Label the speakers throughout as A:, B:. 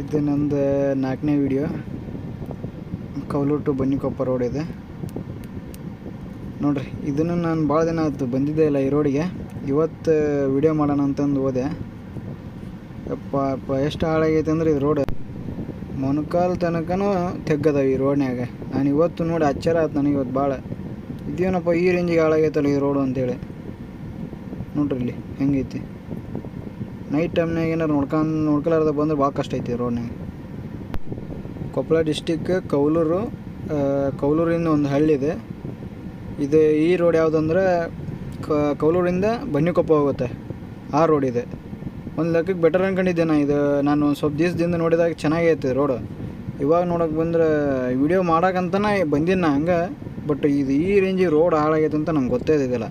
A: ಇದು ನಂದು ನಾಲ್ಕನೇ video Kowlur to Bannikoppa road ಇದೆ. ನೋಡ್ರಿ, ಇದನ್ನು ನಾನು ಭಾಳ ದಿನ ಆಯಿತು ಬಂದಿದ್ದೆ ಇಲ್ಲ ಈ ರೋಡಿಗೆ ಇವತ್ತು ವಿಡಿಯೋ ಮಾಡೋಣ ಅಂತಂದು ಹೋದೆ. ಅಪ್ಪ ಅಪ್ಪ ಎಷ್ಟು ಹಾಳಾಗೈತೆ ಅಂದ್ರೆ ಇದು ರೋಡ್ ಮೊಣಕಾಲು ತನಕನೂ ತೆಗ್ಗದವು ಈ ರೋಡ್ನ್ಯಾಗ ನಾನು ಇವತ್ತು ನೋಡಿ ಆಶ್ಚರ್ಯ ಆಯ್ತು ನನಗೆ ಇವತ್ತು ಭಾಳ ಇದೇನಪ್ಪ ಈ ರೇಂಜಿಗೆ ಹಾಳಾಗೈತಲ್ಲ ಈ ರೋಡು ಅಂತೇಳಿ. ನೋಡ್ರಿ ಇಲ್ಲಿ, ಹೆಂಗೈತಿ. ನೈಟ್ ಟೈಮ್ನಾಗ ಏನಾರು ನೋಡ್ಕೊಂಡು, ನೋಡ್ಕೊಲಾರ್ದ ಬಂದ್ರೆ ಭಾಳ ಕಷ್ಟ ಐತಿ ರೋಡ್ನಾಗ ಕೊಪ್ಪಳ ಡಿಸ್ಟಿಕ್ ಕೌಲೂರು ಕೌಲೂರಿಂದ ಒಂದು ಹಳ್ಳಿ ಇದೆ ಇದು ಈ ರೋಡ್ ಯಾವುದಂದ್ರೆ ಕೌಲೂರಿಂದ ಬನ್ನಿಕೊಪ್ಪ ಹೋಗುತ್ತೆ. ಆ ರೋಡ್ ಇದೆ. ಒಂದು ಲೆಕ್ಕಕ್ಕೆ ಬೆಟರ್ ಅನ್ಕೊಂಡಿದ್ದೆ ನಾ ಇದು. ನಾನು ಒಂದು ಸ್ವಲ್ಪ ದಿವಸದಿಂದ ನೋಡಿದಾಗ ಚೆನ್ನಾಗೈತೆ ರೋಡ್ ಇವಾಗ ನೋಡೋಕೆ ಬಂದ್ರೆ ವಿಡಿಯೋ ಮಾಡೋಕ್ಕಂತನೇ ಬಂದಿನ ಹಂಗೆ. ಬಟ್ ಇದು ಈ ರೇಂಜಿಗೆ ರೋಡ್ ಹಾಳಾಗೈತೆ ಅಂತ ನಂಗೆ ಗೊತ್ತೇ ಇದ್ದಿಲ್ಲ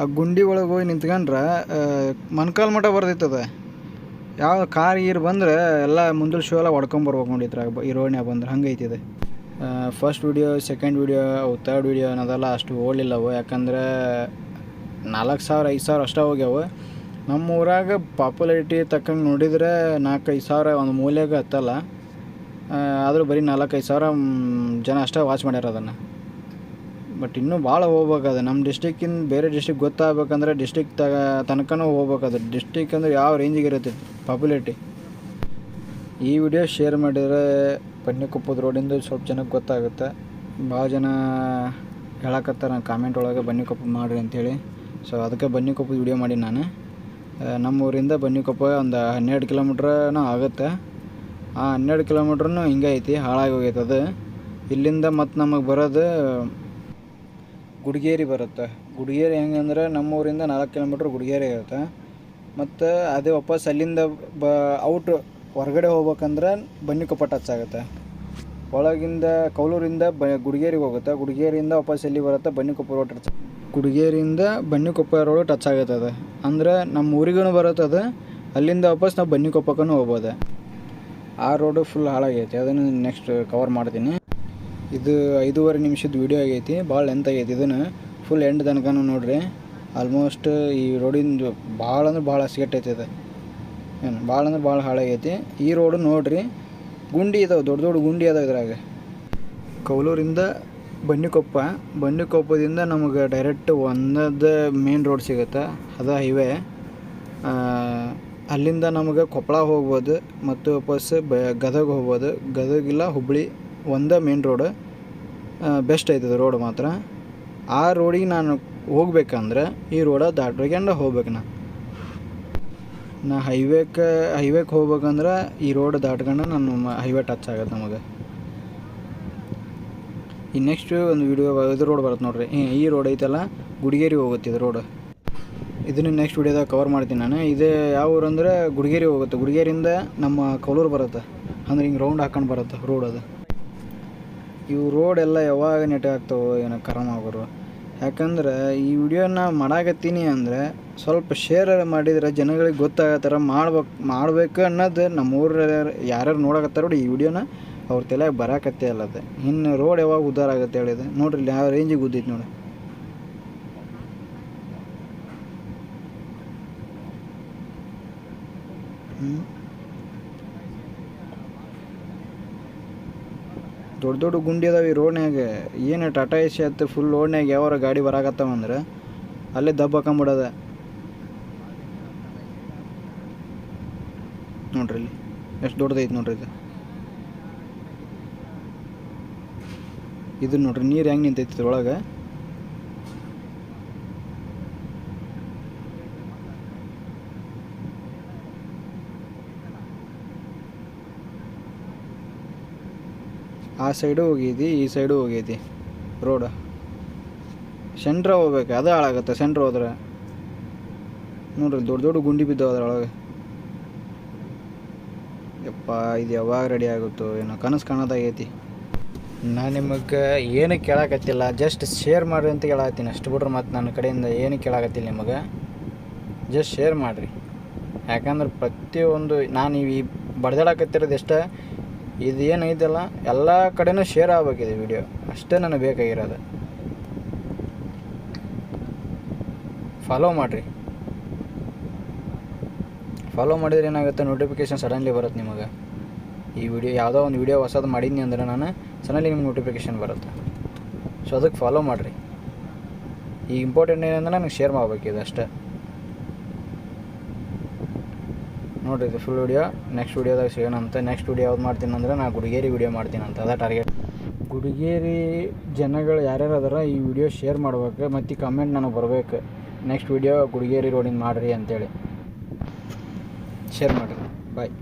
A: ಆ ಗುಂಡಿ ಒಳಗೆ ಹೋಗಿ ನಿಂತ್ಕೊಂಡ್ರೆ ಮೊಣ್ಕಾಲು ಮಠ ಬರ್ದಿತ್ತದ. ಯಾವ ಕಾರ್ ಗೀರ್ ಬಂದ್ರೆ ಎಲ್ಲ ಮುಂದೆ ಶೋ ಎಲ್ಲ ಹೊಡ್ಕೊಂಬರ್ಬೇಕು ನೋಡಿದ್ರೆ ಈ ರೋಡ್ನ್ಯಾಗ ಬಂದ್ರೆ ಹಂಗೈತಿದೆ. ಫಸ್ಟ್ ವಿಡಿಯೋ ಸೆಕೆಂಡ್ ವಿಡಿಯೋ ಅವು ತರ್ಡ್ ವಿಡಿಯೋ ಅನ್ನೋದೆಲ್ಲ ಅಷ್ಟು ಓಡಲಿಲ್ಲ ಅವು. ಯಾಕಂದ್ರೆ ನಾಲ್ಕು ಸಾವಿರ, ಐದು ಸಾವಿರ ಅಷ್ಟೇ ಹೋಗ್ಯಾವು. ನಮ್ಮ ಊರಾಗ ಪಾಪ್ಯುಲಾರಿಟಿ ತಕ್ಕಂಗೆ ನೋಡಿದರೆ ನಾಲ್ಕೈದು ಸಾವಿರ ಒಂದು ಮೂಲೆಗೆ ಹತ್ತಲ್ಲ. ಆದರೂ ಬರೀ ನಾಲ್ಕೈದು ಸಾವಿರ ಜನ ಅಷ್ಟೇ ವಾಚ್ ಮಾಡ್ಯಾರ ಅದನ್ನು. ಬಟ್ ಇನ್ನೂ ಭಾಳ ಹೋಗ್ಬೇಕದು. ನಮ್ಮ ಡಿಸ್ಟಿಕ್ಕಿಂದ ಬೇರೆ ಡಿಸ್ಟಿಕ್ ಗೊತ್ತಾಗಬೇಕಂದ್ರೆ ಡಿಸ್ಟಿಕ್ ತ, ತನಕನೂ ಹೋಗ್ಬೇಕದು. ಡಿಸ್ಟಿಕ್ ಅಂದರೆ ಯಾವ ರೇಂಜಿಗೆ ಇರುತ್ತೆ? ಪಾಪ್ಯುಲೇಟಿ ಈ ವಿಡಿಯೋ ಶೇರ್ ಮಾಡಿದರೆ ಬನ್ನಿಕೊಪ್ಪದ ರೋಡಿಂದ ಸ್ವಲ್ಪ ಜನಕ್ಕೆ ಗೊತ್ತಾಗುತ್ತೆ. ಭಾಳ ಜನ ಹೇಳಕತ್ತಾರ ಕಾಮೆಂಟ್ ಒಳಗೆ ಬನ್ನಿಕೊಪ್ಪ ಮಾಡಿರಿ ಅಂತೇಳಿ. ಸೊ ಅದಕ್ಕೆ ಬನ್ನಿಕೊಪ್ಪದ ವಿಡಿಯೋ ಮಾಡಿ ನಾನು. ನಮ್ಮ ಊರಿಂದ ಬನ್ನಿಕೊಪ್ಪ ಒಂದು ಹನ್ನೆರಡು ಕಿಲೋಮೀಟ್ರನೂ ಆಗುತ್ತೆ. ಆ ಹನ್ನೆರಡು ಕಿಲೋಮೀಟ್ರೂ ಹಿಂಗೆ ಐತಿ, ಹಾಳಾಗಿ ಹೋಗೈತೆ ಅದು. ಇಲ್ಲಿಂದ ಮತ್ತು ನಮಗೆ ಬರೋದು ಗುಡಿಗೇರಿ ಬರುತ್ತೆ. ಗುಡಿಗೇರಿ ಹೆಂಗಂದ್ರೆ ನಮ್ಮ ಊರಿಂದ ನಾಲ್ಕು ಕಿಲೋಮೀಟ್ರ್ ಗುಡಿಗೇರಿ ಇರುತ್ತೆ. ಮತ್ತು ಅದೇ ವಾಪಸ್ ಅಲ್ಲಿಂದ ಬ, ಔಟ್ ಹೊರಗಡೆ ಹೋಗ್ಬೇಕಂದ್ರೆ ಟಚ್ ಆಗುತ್ತೆ ಒಳಗಿಂದ ಕೌಲೂರಿಂದ ಬ, ಗುಡಿಗೇರಿಗೆ ಹೋಗುತ್ತೆ. ಗುಡಿಗೇರಿಯಿಂದ ವಾಪಸ್ ಎಲ್ಲಿ ಬರುತ್ತೆ? ಬನ್ನಿಕೊಪ್ಪ ರೋಡ್ ಟಚ್ ಗುಡಿಗೇರಿಯಿಂದ ಬನ್ನಿಕೊಪ್ಪ ರೋಡ್ ಟಚ್ ಆಗುತ್ತದೆ ಅದು. ಅಂದರೆ ನಮ್ಮ ಊರಿಗೂ ಅದು. ಅಲ್ಲಿಂದ ವಾಪಸ್ ನಾವು ಬನ್ನಿಕೊಪ್ಪಕ್ಕೂ ಹೋಗ್ಬೋದು. ಆ ರೋಡು ಫುಲ್ ಹಾಳಾಗೈತೆ. ಅದನ್ನು ನೆಕ್ಸ್ಟ್ ಕವರ್ ಮಾಡ್ತೀನಿ. ಇದು ಐದೂವರೆ ನಿಮಿಷದ ವಿಡಿಯೋ ಆಗೈತಿ, ಭಾಳ ಲೆಂತ್ ಆಗೈತಿ ಇದನ್ನು. ಫುಲ್ ಎಂಡ್ ತನಕನೂ ನೋಡ್ರಿ. ಆಲ್ಮೋಸ್ಟ್ ಈ ರೋಡಿಂದು ಭಾಳ ಅಂದ್ರೆ ಭಾಳ ಸಿಗಟ್ಟೈತಿ ಇದು. ಏನು, ಭಾಳ ಅಂದ್ರೆ ಭಾಳ ಹಾಳಾಗೈತಿ. ಈ ರೋಡು ನೋಡ್ರಿ, ಗುಂಡಿ ಇದಾವೆ, ದೊಡ್ಡ ದೊಡ್ಡ ಗುಂಡಿ ಅದಾವೆ ಇದ್ರಾಗ. ಕೌಲೂರಿಂದ ಬನ್ನಿಕೊಪ್ಪ ಬನ್ನಿಕೊಪ್ಪದಿಂದ ನಮಗೆ ಡೈರೆಕ್ಟ್ ಒಂದದ ಮೇನ್ ರೋಡ್ ಸಿಗುತ್ತೆ, ಅದು ಹೈವೇ ಅಲ್ಲಿಂದ ನಮಗೆ ಕೊಪ್ಪಳ ಹೋಗ್ಬೋದು, ಮತ್ತು ವಾಪಸ್ ಬ, ಗದಗ ಹೋಗ್ಬೋದು. ಗದಗಿಲ್ಲ ಹುಬ್ಬಳ್ಳಿ ಒಂದೇ ಮೇನ್ ರೋಡ್ ಬೆಸ್ಟ್ ಆಯ್ತದೆ ರೋಡ್ ಮಾತ್ರ. ಆ ರೋಡಿಗೆ ನಾನು ಹೋಗ್ಬೇಕಂದ್ರೆ ಈ ರೋಡ ದಾಟ್ಬೇಕಂಡ ಹೋಗ್ಬೇಕು ನಾ. ನಾ ಹೈವೇಕ್ಕೆ ಹೈವೇಕ್ಕೆ ಹೋಗ್ಬೇಕಂದ್ರೆ ಈ ರೋಡ್ ದಾಟ್ಕೊಂಡು ನಾನು ಹೈವೇ ಟಚ್ ಆಗುತ್ತೆ ನಮಗೆ. ಈ ನೆಕ್ಸ್ಟ್ ಒಂದು ವಿಡಿಯೋ ಇದು ರೋಡ್ ಬರುತ್ತೆ ನೋಡ್ರಿ. ಈ- ರೋಡ್ ಐತಲ್ಲ, ಗುಡಿಗೇರಿ ಹೋಗುತ್ತೆ ಇದು ರೋಡ್ ಇದನ್ನು ನೆಕ್ಸ್ಟ್ ವಿಡಿಯೋದಾಗ ಕವರ್ ಮಾಡ್ತೀನಿ ನಾನು. ಇದು ಯಾವ ಊರು ಗುಡಿಗೇರಿ ಹೋಗುತ್ತೆ. ಗುಡಿಗೇರಿಯಿಂದ ನಮ್ಮ ಕೌಲೂರು ಬರುತ್ತೆ. ಅಂದ್ರೆ ಹಿಂಗೆ ರೌಂಡ್ ಹಾಕೊಂಡು ಬರುತ್ತೆ ರೋಡ್ ಅದು. ಇವು ಎಲ್ಲ ಯಾವಾಗ ನೆಟ್ ಆಗ್ತಾವೋ ಏನೋ ಕರಮ್ ಆಗೋರು. ಯಾಕಂದ್ರೆ ಈ ವಿಡಿಯೋನ ಮಾಡಾಕತ್ತೀನಿ ಅಂದರೆ ಸ್ವಲ್ಪ ಶೇರ್ ಮಾಡಿದ್ರೆ ಜನಗಳಿಗೆ ಗೊತ್ತಾಗತ್ತಾರ ಮಾಡ್ಬೇಕು ಮಾಡ್ಬೇಕು ಅನ್ನೋದು ನಮ್ಮೂರ ಯಾರ್ಯಾರು ನೋಡಕತ್ತಾರ ನೋಡಿ ಈ ವಿಡಿಯೋನ ಅವ್ರ ತಲೆಯಾಗ ಬರಾಕತ್ತೆ ಅಲ್ಲದೆ ಇನ್ನು ರೋಡ್ ಯಾವಾಗ ಉದ್ದಾರ ಆಗುತ್ತೆ ಹೇಳಿದೆ ನೋಡ್ರಿ ಯಾವ ರೇಂಜಿಗೆ ಉದ್ದೈತಿ ನೋಡಿ. ಹ್ಞೂ ದೊಡ್ಡ ದೊಡ್ಡ ಗುಂಡಿ ಅದಾವೆ ಈ ರೋಡ್ನ್ಯಾಗ. ಏನು ಟಾಟಾ ಎಸಿ ಆಯ್ತು ಫುಲ್ ರೋಡ್ನ್ಯಾಗ ಯಾವಾರ ಗಾಡಿ ಬರಾಕತ್ತಾವಂದ್ರೆ ಅಲ್ಲೇ ದಬ್ಬ ಹಾಕೊಂಬಿಡೋದ. ನೋಡ್ರಿ ಇಲ್ಲಿ. ಎಷ್ಟು ದೊಡ್ಡದೈತಿ ನೋಡ್ರಿ ಇದು. ಇದು ನೋಡ್ರಿ ನೀರು ಹೆಂಗೆ ನಿಂತೈತಿ ಇದ್ರೊಳಗೆ? ಆ ಸೈಡು ಹೋಗೈತಿ ಈ ಸೈಡು ಹೋಗೈತಿ ರೋಡ್. ಸೆಂಟ್ರ ಹೋಗ್ಬೇಕು, ಅದು ಹಾಳಾಗತ್ತೆ, ಸೆಂಟ್ರ್ ಹೋದ್ರೆ. ನೋಡ್ರಿ, ದೊಡ್ಡ ದೊಡ್ಡ ಗುಂಡಿ ಬಿದ್ದವು ಅದ್ರೊಳಗೆ. ಯಪ್ಪ, ಇದು ಯಾವಾಗ ರೆಡಿ ಆಗುತ್ತೋ ಏನೋ ಕನಸು ಕಾಣೋದಾಗೈತಿ. ನಾನು ನಿಮಗೆ ಏನು ಕೇಳಾಕತ್ತಿಲ್ಲ ಜಸ್ಟ್ ಶೇರ್ ಮಾಡಿರಿ ಅಂತ ಕೇಳಾಕತ್ತೀನಿ. ಅಷ್ಟು ಬಿಟ್ರೆ ಮತ್ತು ನನ್ನ ಕಡೆಯಿಂದ ಏನು ಕೇಳಾಕತ್ತಿಲ್ಲ ನಿಮಗೆ. ಜಸ್ಟ್ ಶೇರ್ ಮಾಡಿರಿ. ಯಾಕಂದ್ರೆ ಪ್ರತಿಯೊಂದು, ನಾನು ಈ ಬಡ್ದಾಡಕತ್ತಿರೋದು ಎಷ್ಟೇ ಇದು ಏನೈತಲ್ಲ ಎಲ್ಲ ಕಡೆನೂ ಶೇರ್ ಆಗ್ಬೇಕಿದೆ ವಿಡಿಯೋ ಅಷ್ಟೇ ನನಗೆ ಬೇಕಾಗಿರೋದು. ಫಾಲೋ ಮಾಡಿರಿ. ಫಾಲೋ ಮಾಡಿದ್ರೆ ಏನಾಗುತ್ತೆ ನೋಟಿಫಿಕೇಶನ್ ಸಡನ್ಲಿ ಬರುತ್ತೆ ನಿಮಗೆ. ಈ ವಿಡಿಯೋ ಯಾವುದೋ ಒಂದು ವಿಡಿಯೋ ಹೊಸದು ಮಾಡಿದ್ನಿ ಅಂದ್ರೆ ನಾನು ಸಡನ್ಲಿ ನಿಮ್ಗೆ ನೋಟಿಫಿಕೇಶನ್ ಬರುತ್ತೆ. ಸೊ ಅದಕ್ಕೆ ಫಾಲೋ ಮಾಡಿರಿ. ಈ ಇಂಪಾರ್ಟೆಂಟ್ ಏನಂದ್ರೆ ನನಗೆ ಶೇರ್ ಮಾಡಬೇಕಿದೆ ಅಷ್ಟೇ. ನೋಡಿರಿ, ಇದು ಫುಲ್ ವಿಡಿಯೋ ನೆಕ್ಸ್ಟ್ ವೀಡಿಯೋದಾಗ ಸಿಗೋಣ ನೆಕ್ಸ್ಟ್ ವೀಡಿಯೋ ಯಾವ್ದು ಮಾಡ್ತೀನಿ ಅಂದ್ರೆ ನಾನು ಗುಡಿಗೇರಿ ವಿಡಿಯೋ ಮಾಡ್ತೀನಿ ಅಂತ. ಅದ ಟಾರ್ಗೆಟ್ ಗುಡಿಗೇರಿ ಜನಗಳು ಯಾರ್ಯಾರು ಅದರ, ಈ ವಿಡಿಯೋ ಶೇರ್ ಮಾಡ್ಬೇಕು. ಮತ್ತು ಕಮೆಂಟ್ ನನಗೆ ಬರ್ಬೇಕು. ನೆಕ್ಸ್ಟ್ ವಿಡಿಯೋ ಗುಡಿಗೇರಿ ರೋಡಿಂದ ಮಾಡಿರಿ ಅಂತೇಳಿ. ಶೇರ್ ಮಾಡಿರಿ. ಬಾಯ್